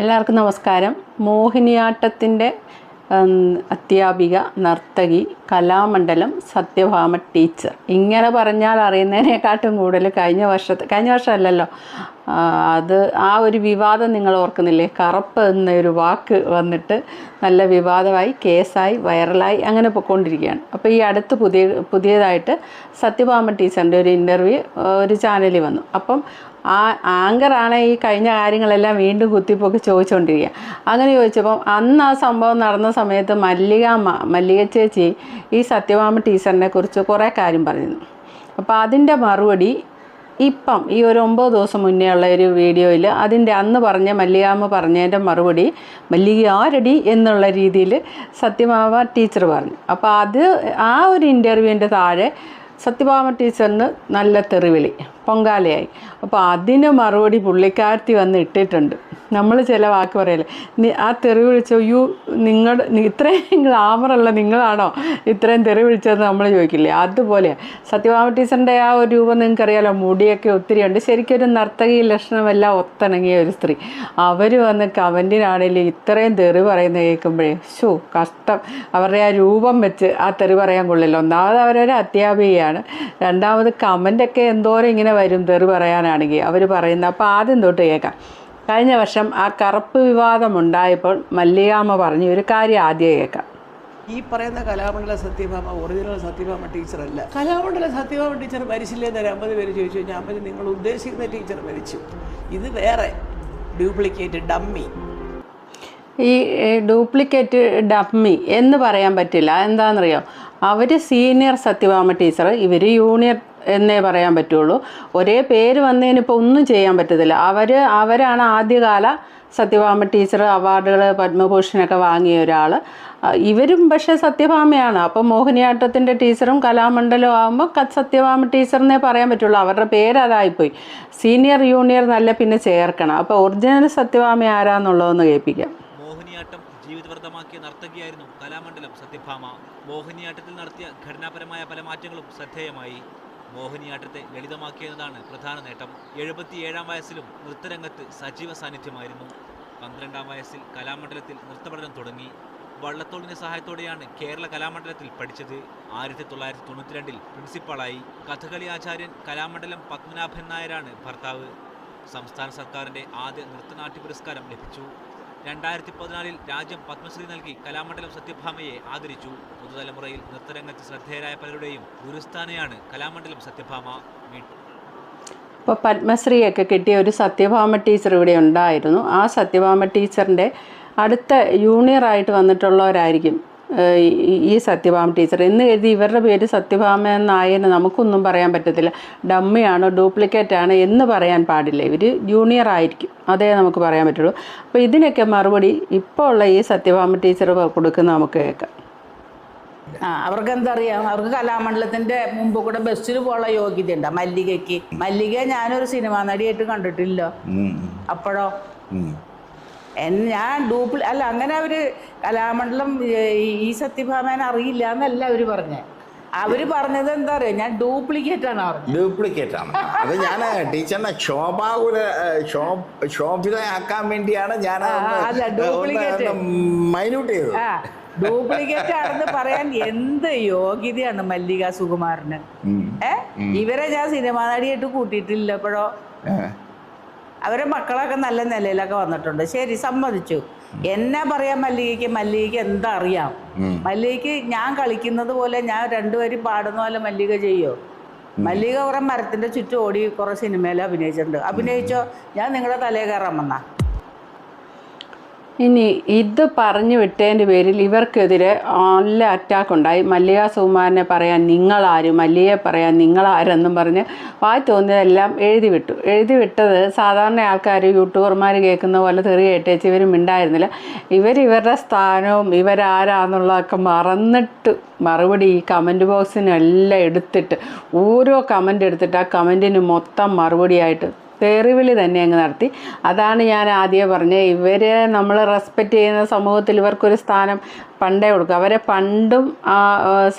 എല്ലാവർക്കും നമസ്കാരം. മോഹിനിയാട്ടത്തിന്റെ അധ്യാപിക നർത്തകി കലാമണ്ഡലം സത്യഭാമ ടീച്ചർ. ഇങ്ങനെ പറഞ്ഞാൽ അറിയുന്നതിനെക്കാട്ടും കൂടുതൽ കഴിഞ്ഞ വർഷത്തെ കഴിഞ്ഞ വർഷമല്ലല്ലോ. അത് ആ ഒരു വിവാദം നിങ്ങൾ ഓർക്കുന്നില്ലേ? കറുപ്പ് എന്നൊരു വാക്ക് വന്നിട്ട് നല്ല വിവാദമായി കേസായി വൈറലായി അങ്ങനെ പൊയ്ക്കൊണ്ടിരിക്കുകയാണ്. അപ്പോൾ ഈ അടുത്ത് പുതിയ പുതിയതായിട്ട് സത്യഭാമ ടീച്ചറിന്റെ ഒരു ഇന്റർവ്യൂ ഒരു ചാനലിൽ വന്നു. അപ്പം ആ ആങ്കറാണ് ഈ കഴിഞ്ഞ കാര്യങ്ങളെല്ലാം വീണ്ടും കുത്തിപ്പൊക്കി ചോദിച്ചുകൊണ്ടിരിക്കുക അങ്ങനെ ചോദിച്ചപ്പം അന്ന് ആ സംഭവം നടന്ന സമയത്ത് മല്ലിക മല്ലിക ചേച്ചി ഈ സത്യഭാമ ടീച്ചറിനെ കുറിച്ച് കുറേ കാര്യം പറഞ്ഞിരുന്നു. അപ്പോൾ അതിന്റെ മറുപടി ഇപ്പം ഈ ഒരു ഒമ്പത് ദിവസം മുന്നേ ഉള്ള ഒരു വീഡിയോയിൽ അതിന്റെ അന്ന് പറഞ്ഞ മല്ലികാമ്മ പറഞ്ഞതിന്റെ മറുപടി മല്ലിക ആരടി എന്നുള്ള രീതിയിൽ സത്യമാവ ടീച്ചർ പറഞ്ഞു. അപ്പോൾ അത് ആ ഒരു ഇന്റർവ്യൂവിന്റെ താഴെ സത്യഭാമ ടീച്ചറിന് നല്ല തെറിവിളി. പൊങ്കാലയായി. അപ്പോൾ അതിന് മറുപടി പുള്ളിക്കാരത്തി വന്ന് ഇട്ടിട്ടുണ്ട്. നമ്മൾ ചില വാക്ക് പറയല്ലേ? ആ തെറി വിളിച്ച യു നിങ്ങളുടെ ഇത്രയും ഗ്ലാമറുള്ള നിങ്ങളാണോ? ഇത്രയും തെറി വിളിച്ചതെന്ന് നമ്മൾ ചോദിക്കില്ലേ? അതുപോലെയാണ് സത്യഭാമ ടീച്ചറിന്റെ ആ ഒരു രൂപം നിങ്ങൾക്കറിയാലോ? മുടിയൊക്കെ ഒത്തിരി ഉണ്ട്. ശരിക്കും ഒരു നർത്തകി ലക്ഷണമെല്ലാം ഒത്തിണങ്ങിയ ഒരു സ്ത്രീ. അവർ വന്ന് കമന്റിനാണെങ്കിലും ഇത്രയും തെറി പറയുന്ന കേൾക്കുമ്പോഴേ ഷോ കഷ്ടം. അവരുടെ ആ രൂപം വെച്ച് ആ തെറി പറയാൻ കൊള്ളില്ല. ഒന്നാമത് അവരൊരു അധ്യാപികയാണ്. രണ്ടാമത് കമന്റൊക്കെ എന്തോരം ഇങ്ങനെ വരും തെറി പറയാനാണെങ്കിൽ അവർ പറയുന്നത്. അപ്പോൾ ആദ്യം തൊട്ട് കേൾക്കാം. കഴിഞ്ഞ വർഷം ആ കറുപ്പ് വിവാദം ഉണ്ടായപ്പോൾ മല്ലികാമ്മ പറഞ്ഞു ഒരു കാര്യം ആദ്യം കേൾക്കാം. ഈ പറയുന്ന കലാമണ്ഡല സത്യഭാമ ഒറിജിനൽ സത്യഭാമ ടീച്ചറല്ല. കലാമണ്ഡല സത്യഭാമ ടീച്ചർ മരിച്ചില്ലേ എന്നൊരു അമ്പത് പേര് ചോദിച്ചു കഴിഞ്ഞാൽ അമ്പത് നിങ്ങൾ ഉദ്ദേശിക്കുന്ന ടീച്ചർ മരിച്ചു. ഇത് വേറെ ഡ്യൂപ്ലിക്കേറ്റ് ഡമ്മി. ഈ ഡ്യൂപ്ലിക്കേറ്റ് ഡമ്മി എന്ന് പറയാൻ പറ്റില്ല. എന്താണെന്നറിയോ അവർ സീനിയർ സത്യഭാമ ടീച്ചർ ഇവർ യൂണിയർ എന്നേ പറയാൻ പറ്റുള്ളൂ. ഒരേ പേര് വന്നതിനിപ്പോൾ ഒന്നും ചെയ്യാൻ പറ്റത്തില്ല. അവർ അവരാണ് ആദ്യകാല സത്യഭാമ ടീച്ചർ അവാർഡുകൾ പത്മഭൂഷണൊക്കെ വാങ്ങിയ ഒരാൾ ഇവരും പക്ഷേ സത്യഭാമയാണ്. അപ്പോൾ മോഹിനിയാട്ടത്തിന്റെ ടീച്ചറും കലാമണ്ഡലവും ആകുമ്പോൾ സത്യഭാമ ടീച്ചറിനെ പറയാൻ പറ്റുള്ളൂ. അവരുടെ പേര് അതായിപ്പോയി. സീനിയർ യൂണിയർ നല്ല പിന്നെ ചേർക്കണം. അപ്പോൾ ഒറിജിനൽ സത്യഭാമ ആരാന്നുള്ളതെന്ന് കേൾപ്പിക്കാം. ജീവിതവ്രതമാക്കിയ നർത്തകിയായിരുന്നു കലാമണ്ഡലം സത്യഭാമ. മോഹിനിയാട്ടത്തിൽ നടത്തിയ ഘടനാപരമായ പല മാറ്റങ്ങളും ശ്രദ്ധേയമായി. മോഹിനിയാട്ടത്തെ ലളിതമാക്കിയതാണ് പ്രധാന നേട്ടം. എഴുപത്തിയേഴാം വയസ്സിലും നൃത്തരംഗത്ത് സജീവ സാന്നിധ്യമായിരുന്നു. പന്ത്രണ്ടാം വയസ്സിൽ കലാമണ്ഡലത്തിൽ നൃത്തപഠനം തുടങ്ങി. വള്ളത്തോളിന്റെ സഹായത്തോടെയാണ് കേരള കലാമണ്ഡലത്തിൽ പഠിച്ചത്. ആയിരത്തി തൊള്ളായിരത്തി തൊണ്ണൂറ്റിരണ്ടിൽ പ്രിൻസിപ്പാളായി. കഥകളി ആചാര്യൻ കലാമണ്ഡലം പത്മനാഭൻ നായരാണ് ഭർത്താവ്. സംസ്ഥാന സർക്കാരിന്റെ ആദ്യ നൃത്തനാട്യ പുരസ്കാരം ലഭിച്ചു. രണ്ടായിരത്തി പതിനാലിൽ രാജ്യം പത്മശ്രീ നൽകി കലാമണ്ഡലം സത്യഭാമയെ ആദരിച്ചു. പുതുതലമുറയിൽ നൃത്തരംഗത്ത് ശ്രദ്ധേയരായ പലരുടെയും ഗുരുസ്ഥാനയാണ് കലാമണ്ഡലം സത്യഭാമ. മീ- ഇപ്പോൾ പത്മശ്രീയൊക്കെ കിട്ടിയ ഒരു സത്യഭാമ ടീച്ചർ ഇവിടെ ഉണ്ടായിരുന്നു. ആ സത്യഭാമ ടീച്ചറിന്റെ അടുത്ത ജൂനിയറായിട്ട് വന്നിട്ടുള്ളവരായിരിക്കും. ഈ- സത്യഭാമ ടീച്ചർ. എന്ന് കരുതി ഇവരുടെ പേര് സത്യഭാമ എന്നായെന്ന് നമുക്കൊന്നും പറയാൻ പറ്റത്തില്ല. ഡമ്മിയാണ് ഡ്യൂപ്ലിക്കേറ്റ് ആണ് എന്ന് പറയാൻ പാടില്ല. ഇവർ ജൂനിയർ ആയിരിക്കും. അതേ നമുക്ക് പറയാൻ പറ്റുള്ളൂ. അപ്പോൾ ഇതിനൊക്കെ മറുപടി ഇപ്പോൾ ഉള്ള ഈ സത്യഭാമ ടീച്ചർ കൊടുക്കുന്ന നമുക്ക് കേൾക്കാം. ആ അവർക്ക് എന്തറിയാം അവർക്ക് കലാമണ്ഡലത്തിന്റെ മുമ്പ് കൂടെ ബസ്സിൽ പോകാനുള്ള യോഗ്യത ഉണ്ട് മല്ലികയ്ക്ക്. മല്ലിക ഞാനൊരു സിനിമാ നടിയായിട്ട് കണ്ടിട്ടില്ല അപ്പോഴോ? ഞാൻ ഡ്യൂപ്ലി അല്ല അങ്ങനെ അവർ കലാമണ്ഡലം ഈ സത്യഭാമേനെ അറിയില്ല എന്നല്ല അവർ പറഞ്ഞത് അവർ പറഞ്ഞത് എന്താ അറിയോ? ഞാൻ ഡ്യൂപ്ലിക്കേറ്റ് ആണ് പറഞ്ഞത് ഡ്യൂപ്ലിക്കേറ്റ് ആണ് അത് ഞാൻ ടീച്ചറിനെ ശോഭാകുല ശോഭ ശോഭിതയാക്കാൻ വേണ്ടിയാണ് ഞാൻ. മൈന്യൂട്ട് ചെയ്തത്. ഡ്യൂപ്ലിക്കേറ്റ് ആണെന്ന് പറയാൻ എന്ത് യോഗ്യതയാണ് മല്ലിക സുകുമാറിന്. ഏ? ഇവരെ ഞാൻ സിനിമാ നടിയായിട്ട് കൂട്ടിയിട്ടില്ല എപ്പോഴോ ഏ. അവരെ മക്കളൊക്കെ നല്ല നിലയിലൊക്കെ വന്നിട്ടുണ്ട്. ശരി സമ്മതിച്ചു. എന്നെ പറയാൻ മല്ലികയ്ക്ക് മല്ലികയ്ക്ക് എന്താ അറിയാം മല്ലികയ്ക്ക് ഞാൻ കളിക്കുന്നത് പോലെ ഞാൻ രണ്ടുപേരും പാടുന്ന പോലെ മല്ലിക ചെയ്യോ? മല്ലിക കുറെ മരത്തിന്റെ ചുറ്റും ഓടി കുറെ സിനിമയിൽ അഭിനയിച്ചിട്ടുണ്ട്. അഭിനയിച്ചോ? ഞാൻ നിങ്ങളുടെ തലേ കയറാൻ വന്നാ. ഇനി ഇത് പറഞ്ഞു വിട്ടതിന്റെ പേരിൽ ഇവർക്കെതിരെ നല്ല അറ്റാക്ക് ഉണ്ടായി. മല്ലിക സുകുമാരനെ പറയാൻ നിങ്ങളാര് മല്ലികയെ പറയാൻ നിങ്ങളാരെന്നും പറഞ്ഞ് വായി തോന്നിയതെല്ലാം എഴുതി വിട്ടു. എഴുതി വിട്ടത് സാധാരണ ആൾക്കാർ യൂട്യൂബർമാർ കേൾക്കുന്ന പോലെ തെറി കേട്ടേച്ച് ഇവരും ഉണ്ടായിരുന്നില്ല ഇവർ ഇവരുടെ സ്ഥാനവും ഇവരാരാന്നുള്ളതൊക്കെ മറന്നിട്ട് മറുപടി ഈ കമന്റ് ബോക്സിനെല്ലാം എടുത്തിട്ട് ഓരോ കമന്റ് എടുത്തിട്ട് ആ കമന്റിന് മൊത്തം മറുപടിയായിട്ട് തെറിവിളി തന്നെ അങ്ങ് നടത്തി. അതാണ് ഞാൻ ആദ്യമേ പറഞ്ഞത്. ഇവരെ നമ്മൾ റെസ്പെക്റ്റ് ചെയ്യുന്ന സമൂഹത്തിൽ ഇവർക്കൊരു സ്ഥാനം പണ്ടേ കൊടുക്കും. അവരെ പണ്ടും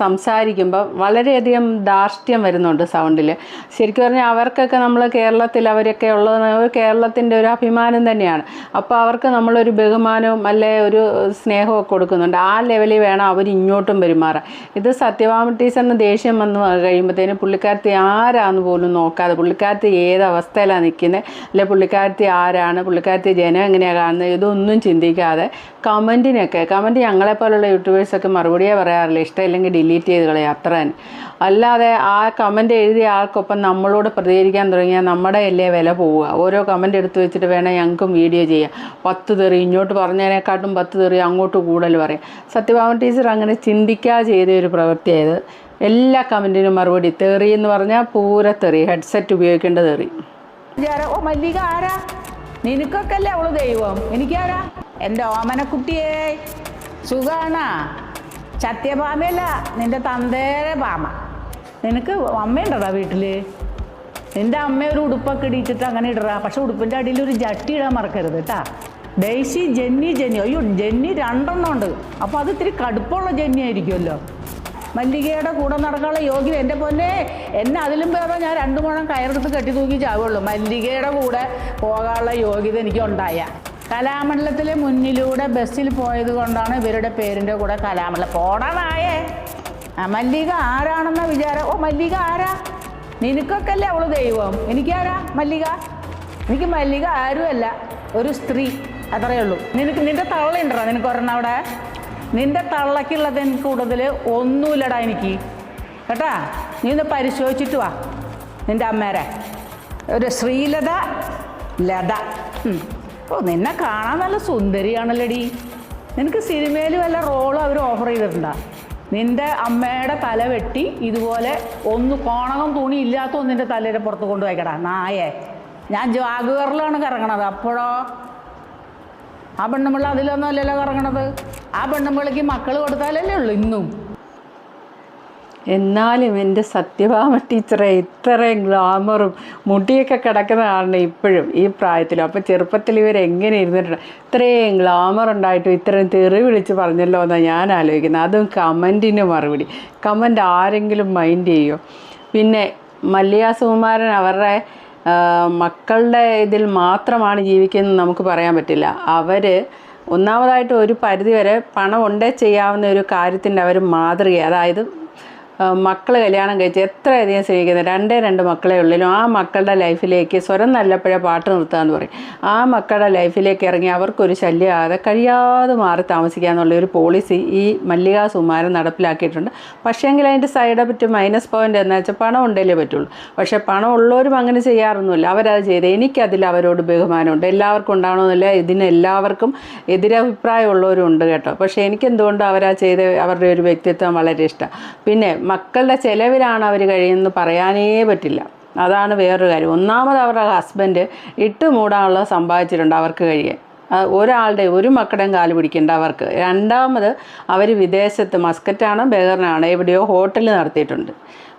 സംസാരിക്കുമ്പോൾ വളരെയധികം ധാർഷ്ട്യം വരുന്നുണ്ട് സൗണ്ടിൽ ശരിക്കും പറഞ്ഞാൽ അവർക്കൊക്കെ നമ്മൾ കേരളത്തിൽ അവരൊക്കെ ഉള്ളത് കേരളത്തിന്റെ ഒരു അഭിമാനം തന്നെയാണ്. അപ്പോൾ അവർക്ക് നമ്മളൊരു ബഹുമാനവും അല്ലെ ഒരു സ്നേഹമൊക്കെ കൊടുക്കുന്നുണ്ട്. ആ ലെവലിൽ വേണം അവർ ഇങ്ങോട്ടും പെരുമാറാൻ. ഇത് സത്യഭാമ ടീച്ചറിന് ദേഷ്യം വന്ന് കഴിയുമ്പോഴത്തേനും പുള്ളിക്കാരത്തി ആരാന്ന് പോലും നോക്കാതെ പുള്ളിക്കാരത്തി ഏത് അവസ്ഥയിലാണ് നിൽക്കുന്നത് അല്ലെ പുള്ളിക്കാരത്തി ആരാണ് പുള്ളിക്കാരത്തി ജനം എങ്ങനെയാണ് കാണുന്നത് ഇതൊന്നും ചിന്തിക്കാതെ കമന്റിനൊക്കെ കമന്റ് ഞങ്ങളെപ്പോലുള്ള യൂട്യൂബേഴ്സൊക്കെ മറുപടിയേ പറയാറില്ല? ഇഷ്ടമില്ലെങ്കിൽ ഡിലീറ്റ് ചെയ്ത് കളയും. അത്ര. അല്ലാതെ ആ കമന്റ് എഴുതിയ ആൾക്കൊപ്പം നമ്മളോട് പ്രതികരിക്കാൻ തുടങ്ങിയാൽ നമ്മുടെ അല്ലേ വില പോവുക? ഓരോ കമന്റ് എടുത്തു വെച്ചിട്ട് വേണം ഞങ്ങൾക്കും വീഡിയോ ചെയ്യാം. പത്ത് തെറി ഇങ്ങോട്ട് പറഞ്ഞതിനെക്കാട്ടും പത്ത് തെറി അങ്ങോട്ട് കൂടുതൽ പറയാം. സത്യഭാമ ടീച്ചർ അങ്ങനെ ചിന്തിക്കാതെ ചെയ്ത ഒരു പ്രവൃത്തിയായത് എല്ലാ കമന്റിനും മറുപടി. തെറി എന്ന് പറഞ്ഞാൽ പൂര തെറി ഹെഡ്സെറ്റ് ഉപയോഗിക്കേണ്ട തെറി. ഓ മല്ലിക ആരാ? നിനക്കൊക്കെ അല്ലേ അവൾ ദൈവം? എനിക്കാരാ? എന്റെ ഓമനക്കുട്ടിയെ സുഖാണാ. സത്യഭാമയല്ല നിന്റെ തന്തേരെ ഭാമ. നിനക്ക് അമ്മയുണ്ടടാ വീട്ടിൽ നിന്റെ അമ്മ ഒരു ഉടുപ്പൊക്കെ ഇടിച്ചിട്ട് അങ്ങനെ ഇടറാ. പക്ഷെ ഉടുപ്പിന്റെ അടിയിൽ ഒരു ജട്ടി ഇടാൻ മറക്കരുത് കേട്ടാ. Daisy Jenny Jenny. അയ്യോ ജെന്നി രണ്ടെണ്ണം ഉണ്ട്. അപ്പോൾ അത് ഇത്തിരി കടുപ്പമുള്ള ജെന്നി ആയിരിക്കുമല്ലോ. മല്ലികയുടെ കൂടെ നടക്കാനുള്ള യോഗ്യത എന്റെ പൊന്നെ. എന്നെ അതിലും പേരോ ഞാൻ രണ്ടു മുഴം കയറെടുത്ത് കെട്ടി തൂക്കി ചാവുള്ളൂ. മല്ലികയുടെ കൂടെ പോകാനുള്ള യോഗ്യത എനിക്ക് ഉണ്ടായ. കലാമണ്ഡലത്തിലെ മുന്നിലൂടെ ബസ്സിൽ പോയത് കൊണ്ടാണ് ഇവരുടെ പേരിന്റെ കൂടെ കലാമണ്ഡലം. പോടാനായേ ആ മല്ലിക ആരാണെന്ന വിചാരം. ഓ മല്ലിക ആരാ? നിനക്കൊക്കെ അല്ലേ അവൾ ദൈവം? എനിക്കാരാ? മല്ലിക? എനിക്ക് മല്ലിക ആരുമല്ല. ഒരു സ്ത്രീ. അത്രയേ ഉള്ളൂ. നിനക്ക് നിന്റെ തള്ളയുണ്ടോ? നിനക്ക് ഒരെണ്ണം അവിടെ? നിന്റെ തള്ളക്കുള്ളത് എനിക്ക് കൂടുതൽ ഒന്നുമില്ലടാ എനിക്ക്. കേട്ടാ? നീ ഒന്ന് പരിശോധിച്ചിട്ട് വാ. നിന്റെ അമ്മേരെ. ഒരു ശ്രീലത ലത. ഓ നിന്നെ കാണാൻ നല്ല സുന്ദരിയാണല്ലേടി. നിനക്ക് സിനിമയിൽ വല്ല റോളും അവർ ഓഫർ ചെയ്തിട്ടുണ്ടോ? നിന്റെ അമ്മയുടെ തല വെട്ടി ഇതുപോലെ ഒന്ന് കോണകം തുണി ഇല്ലാത്ത ഒന്നിന്റെ തലയുടെ പുറത്ത് കൊണ്ടുപോയിക്കടാ നായേ ഞാൻ ജാഗുവറിലാണ് കറങ്ങണത്. അപ്പോഴോ? ആ പെണ്ണുമ്പിള്ള അതിലൊന്നും അല്ലല്ലോ കറങ്ങണത്. ആ പെണ്ണുമ്പിളിക്ക് മക്കൾ കൊടുത്താലല്ലേ ഉള്ളൂ ഇന്നും. എന്നാലും എന്റെ സത്യഭാമ ടീച്ചറെ ഇത്രയും ഗ്ലാമറും മുടിയൊക്കെ കിടക്കുന്നതാണ് ഇപ്പോഴും ഈ പ്രായത്തിലും. അപ്പോൾ ചെറുപ്പത്തിൽ ഇവർ എങ്ങനെ ഇരുന്നിട്ടുണ്ട്? ഇത്രയും ഗ്ലാമർ ഉണ്ടായിട്ടും ഇത്രയും തെറി വിളിച്ച് പറഞ്ഞല്ലോ എന്നാണ് ഞാൻ ആലോചിക്കുന്നത്. അതും കമന്റിന് മറുപടി. കമന്റ് ആരെങ്കിലും മൈൻഡ് ചെയ്യോ? പിന്നെ മല്ലിക സുകുമാരൻ അവരുടെ മക്കളുടെ ഇതിൽ മാത്രമാണ് ജീവിക്കുന്നത് നമുക്ക് പറയാൻ പറ്റില്ല. അവർ ഒന്നാമതായിട്ട് ഒരു പരിധിവരെ പണം ഉണ്ടേ ചെയ്യാവുന്ന ഒരു കാര്യത്തിന്റെ അവർ മാതൃക അതായത് മക്കൾ കല്യാണം കഴിച്ച് എത്രയധികം സ്നേഹിക്കുന്നത് രണ്ടേ രണ്ട് മക്കളെ ഉള്ളിലും ആ മക്കളുടെ ലൈഫിലേക്ക് സ്വരം നല്ലപ്പോഴേ പാട്ട് നിർത്തുകയെന്ന് പറയും. ആ മക്കളുടെ ലൈഫിലേക്ക് ഇറങ്ങി അവർക്കൊരു ശല്യമാകാതെ കഴിയാതെ മാറി താമസിക്കുക എന്നുള്ള ഒരു പോളിസി ഈ മല്ലിക സുമാരൻ നടപ്പിലാക്കിയിട്ടുണ്ട്. പക്ഷേങ്കിൽ അതിന്റെ സൈഡ് എഫക്റ്റ് മൈനസ് പോയിന്റ് എന്ന് വെച്ചാൽ പണം ഉണ്ടല്ലേ പറ്റുള്ളൂ. പക്ഷേ പണം ഉള്ളവരും അങ്ങനെ ചെയ്യാറൊന്നുമില്ല. അവരത് ചെയ്ത് എനിക്കതിൽ അവരോട് ബഹുമാനമുണ്ട്. എല്ലാവർക്കും ഉണ്ടാവണമെന്നില്ല ഇതിന് എല്ലാവർക്കും എതിരഭിപ്രായമുള്ളവരും ഉണ്ട് കേട്ടോ. പക്ഷേ എനിക്കെന്തുകൊണ്ട് അവരാ ചെയ്ത് അവരുടെ ഒരു വ്യക്തിത്വം വളരെ ഇഷ്ടം. പിന്നെ മക്കളുടെ ചിലവിലാണ് അവർ കഴിയുന്നത് പറയാനേ പറ്റില്ല. അതാണ് വേറൊരു കാര്യം. ഒന്നാമത് അവരുടെ ഹസ്ബൻഡ് ഇട്ട് മൂടാനുള്ളത് സമ്പാദിച്ചിട്ടുണ്ട് അവർക്ക് കഴിയാൻ. ഒരാളുടെ ഒരു മക്കളുടെയും കാൽ പിടിക്കേണ്ട അവർക്ക്. രണ്ടാമത് അവർ വിദേശത്ത് മസ്കറ്റാണ് ബഹറിനാണ് എവിടെയോ ഹോട്ടൽ നടത്തിയിട്ടുണ്ട്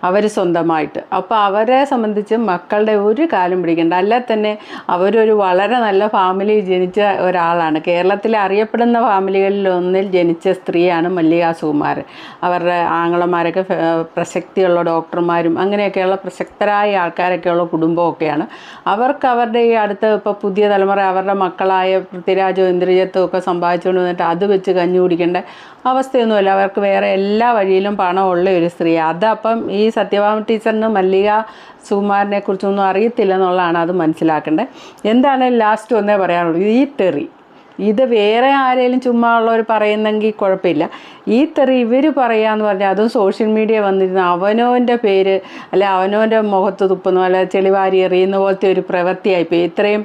അവർ സ്വന്തമായിട്ട്. അപ്പോൾ അവരെ സംബന്ധിച്ച് മക്കളുടെ ഒരു കാലം പിടിക്കേണ്ട. അല്ല തന്നെ അവരൊരു വളരെ നല്ല ഫാമിലി ജനിച്ച ഒരാളാണ്. കേരളത്തിലെ അറിയപ്പെടുന്ന ഫാമിലികളിൽ ഒന്നിൽ ജനിച്ച സ്ത്രീയാണ് മല്ലിക സുകുമാർ അവരുടെ ആങ്ങളമാരൊക്കെ പ്രസക്തിയുള്ള ഡോക്ടർമാരും അങ്ങനെയൊക്കെയുള്ള പ്രസക്തരായ ആൾക്കാരൊക്കെയുള്ള കുടുംബമൊക്കെയാണ്. അവർക്ക് അവരുടെ ഈ അടുത്ത ഇപ്പോൾ പുതിയ തലമുറ അവരുടെ മക്കളായ പൃഥ്വിരാജോ ഇന്ദ്രജിത്തും ഒക്കെ സമ്പാദിച്ചുകൊണ്ട് വന്നിട്ട് അത് വെച്ച് കഞ്ഞി കുടിക്കേണ്ട അവസ്ഥയൊന്നുമില്ല. അവർക്ക് വേറെ എല്ലാ വഴിയിലും പണമുള്ള ഒരു സ്ത്രീ. അതപ്പം ഈ സത്യഭാമ ടീച്ചറിന് മല്ലിക സുകുമാരനെ കുറിച്ചൊന്നും അറിയത്തില്ല എന്നുള്ളതാണ് അത് മനസ്സിലാക്കേണ്ടത്. എന്താണെങ്കിലും ലാസ്റ്റ് ഒന്നേ പറയാനുള്ളൂ. ഈ തെറി ഇത് വേറെ ആരെങ്കിലും ചുമ്മാ ഉള്ളവർ പറയുന്നെങ്കിൽ കുഴപ്പമില്ല ഈ തെറി ഇവർ പറയാന്ന് പറഞ്ഞാൽ അതും സോഷ്യൽ മീഡിയ വന്നിരുന്ന അവനോന്റെ പേര് അല്ലെ അവനോന്റെ മുഖത്ത് തുപ്പുന്നു അല്ലെ ചെളിവാരി എറിയുന്ന പോലത്തെ ഒരു പ്രവൃത്തിയായിപ്പോയി ഇത്രയും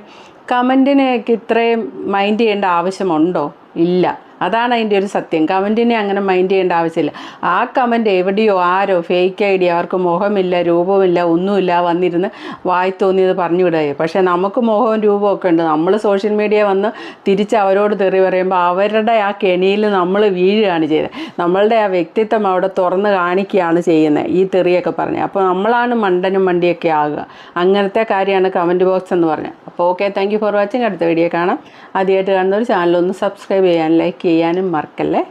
കമന്റിനെയൊക്കെ ഇത്രയും മൈൻഡ് ചെയ്യേണ്ട ആവശ്യമുണ്ടോ? ഇല്ല. അതാണ് അതിന്റെ ഒരു സത്യം. കമന്റിനെ അങ്ങനെ മൈൻഡ് ചെയ്യേണ്ട ആവശ്യമില്ല. ആ കമന്റ് എവിടെയോ ആരോ ഫേക്ക് ഐ ഡി അവർക്ക് മുഖമില്ല രൂപമില്ല ഒന്നുമില്ല വന്നിരുന്ന് വായി തോന്നിയത് പറഞ്ഞു വിടുകയെ. പക്ഷേ നമുക്ക് മുഖവും രൂപമൊക്കെ ഉണ്ട്. നമ്മൾ സോഷ്യൽ മീഡിയ വന്ന് തിരിച്ച് അവരോട് തെറി പറയുമ്പോൾ അവരുടെ ആ കെണിയിൽ നമ്മൾ വീഴുകയാണ് ചെയ്തത്. നമ്മളുടെ ആ വ്യക്തിത്വം അവിടെ തുറന്ന് കാണിക്കുകയാണ് ചെയ്യുന്നത് ഈ തെറിയൊക്കെ പറഞ്ഞ്. അപ്പോൾ നമ്മളാണ് മണ്ടനും മണ്ടിയൊക്കെ ആകുക. അങ്ങനത്തെ കാര്യമാണ് കമന്റ് ബോക്സ് എന്ന് പറഞ്ഞത്. അപ്പോൾ ഓക്കെ താങ്ക് ഫോർ വാച്ചിങ് അടുത്ത വീഡിയോ കാണാം. ആദ്യമായിട്ട് ഒരു ചാനലൊന്ന് സബ്സ്ക്രൈബ് ചെയ്യാൻ ലൈക്ക് ചെയ്യാനും മറക്കല്ലേ?